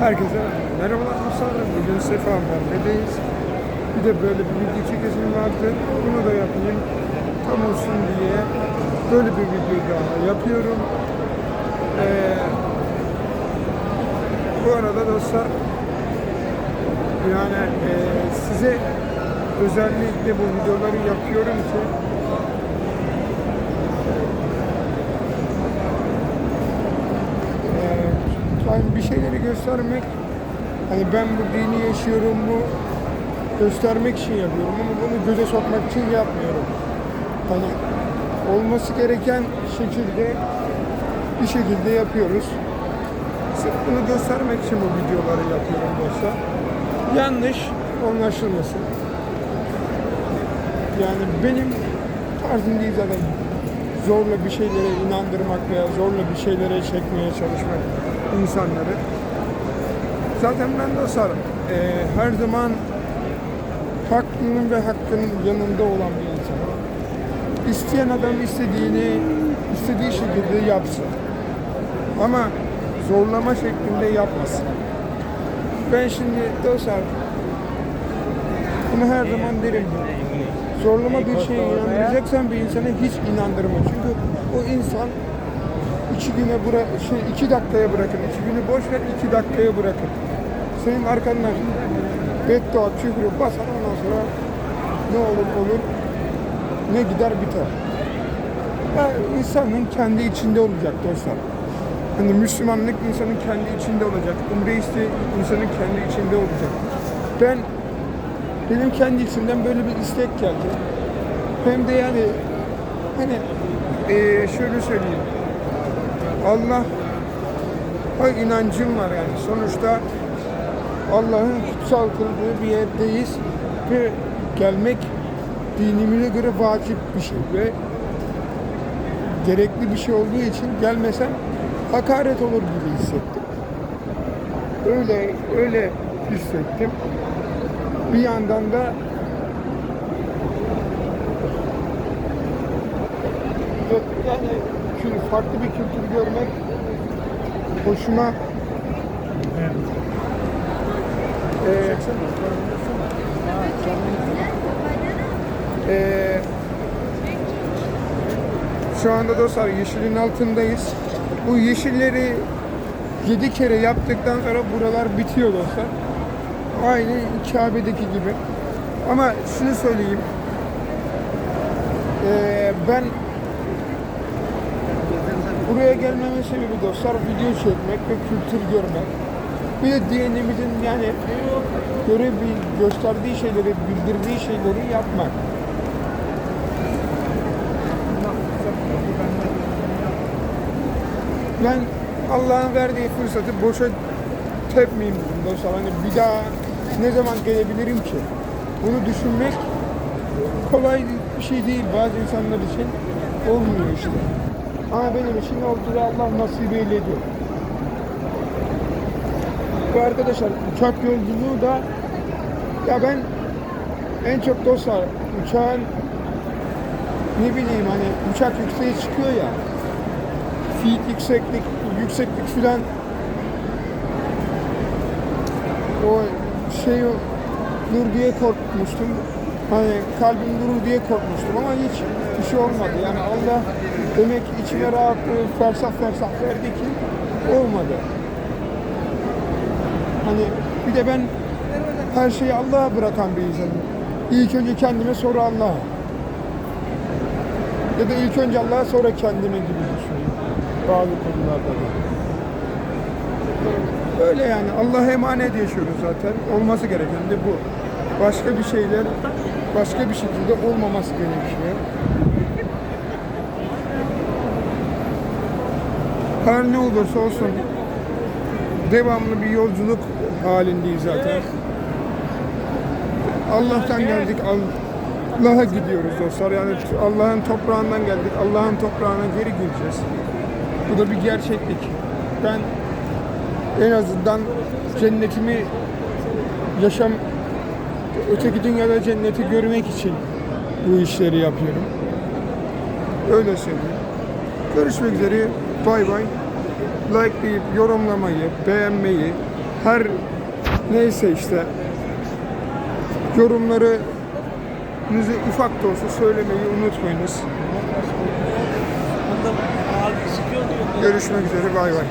Herkese merhabalar dostlar. Bugün Sefa Merve'deyiz. Bir de böyle bir video çekesim vardı. Bunu da yapayım. Tam olsun diye böyle bir video daha yapıyorum. Ee, bu arada dostlar yani e, size özellikle bu videoları yapıyorum ki Yani bir şeyleri göstermek hani ben bu dini yaşıyorum bu göstermek için yapıyorum ama bunu göze sokmak için yapmıyorum. Hani olması gereken şekilde bir şekilde yapıyoruz. Sırf bunu göstermek için bu videoları yapıyorum dostlar. Yanlış anlaşılmasın. Yani benim tarzım değil zaten zorla bir şeylere inandırmak veya zorla bir şeylere çekmeye çalışmak insanları. Zaten ben dostlar e, her zaman haklının ve hakkının yanında olan bir insanım. İsteyen adam istediğini istediği şekilde yapsın. Ama zorlama şeklinde yapmasın. Ben şimdi dostlar bunu her zaman derim. Zorlama bir şeye inandıracaksan bir insana hiç inandırma. Çünkü o insan iki güne bıra şey iki dakikaya bırakın. iki günü boş ver iki dakikaya bırakın. Senin arkandan beddua, küfrü basar ondan sonra ne olur olur ne gider biter. Ya insanın kendi içinde olacak dostlar. Hani Müslümanlık insanın kendi içinde olacak. Umre isteği insanın kendi içinde olacak. Ben benim kendi içimden böyle bir istek geldi. Hem de yani hani eee, şöyle söyleyeyim. Allah ha inancım var yani. Sonuçta Allah'ın kutsal kıldığı bir yerdeyiz ve gelmek dinimize göre vacip bir şey ve gerekli bir şey olduğu için gelmesem hakaret olur gibi hissettim. Öyle öyle hissettim. Bir yandan da yani farklı bir kültür görmek hoşuma Ee, ee, şu anda dostlar yeşilin altındayız. Bu yeşilleri 7 kere yaptıktan sonra buralar bitiyor dostlar. Aynı Kabe'deki gibi. Ama şunu söyleyeyim. Ee, ben buraya gelmemin sebebi dostlar video çekmek ve kültür görmek. Bir de dinimizin yani göre bir gösterdiği şeyleri, bildirdiği şeyleri yapmak. Ben Allah'ın verdiği fırsatı boşa tepmeyeyim dedim dostlar. Hani bir daha ne zaman gelebilirim ki? Bunu düşünmek kolay bir şey değil bazı insanlar için olmuyor işte. Ama benim için oldu Allah nasip eyledi. Bu arkadaşlar uçak yolculuğu da ya ben en çok dostlar uçağın ne bileyim hani uçak yükseğe çıkıyor ya feet yükseklik yükseklik filan o şey dur diye korkmuştum. Hani kalbim durur diye korkmuştum ama hiç bir şey olmadı. Yani Allah demek içime rahatlığı fersah fersah verdi ki olmadı. Hani bir de ben her şeyi Allah'a bırakan bir insanım. İlk önce kendime sonra Allah'a. Ya da ilk önce Allah'a sonra kendime gibi düşünüyorum. Bazı konularda da. Öyle yani Allah'a emanet yaşıyoruz zaten. Olması gereken de bu. Başka bir şeyler başka bir şekilde olmaması gerekiyor. Her ne olursa olsun devamlı bir yolculuk halindeyiz zaten. Allah'tan geldik, Allah'a gidiyoruz dostlar. Yani Allah'ın toprağından geldik, Allah'ın toprağına geri gireceğiz. Bu da bir gerçeklik. Ben en azından cennetimi yaşam öteki dünyada cenneti görmek için bu işleri yapıyorum. Öyle söyleyeyim. Görüşmek üzere. Bay bay. Likelayıp yorumlamayı, beğenmeyi, her neyse işte yorumları ufak da olsa söylemeyi unutmayınız. Görüşmek üzere bay bay.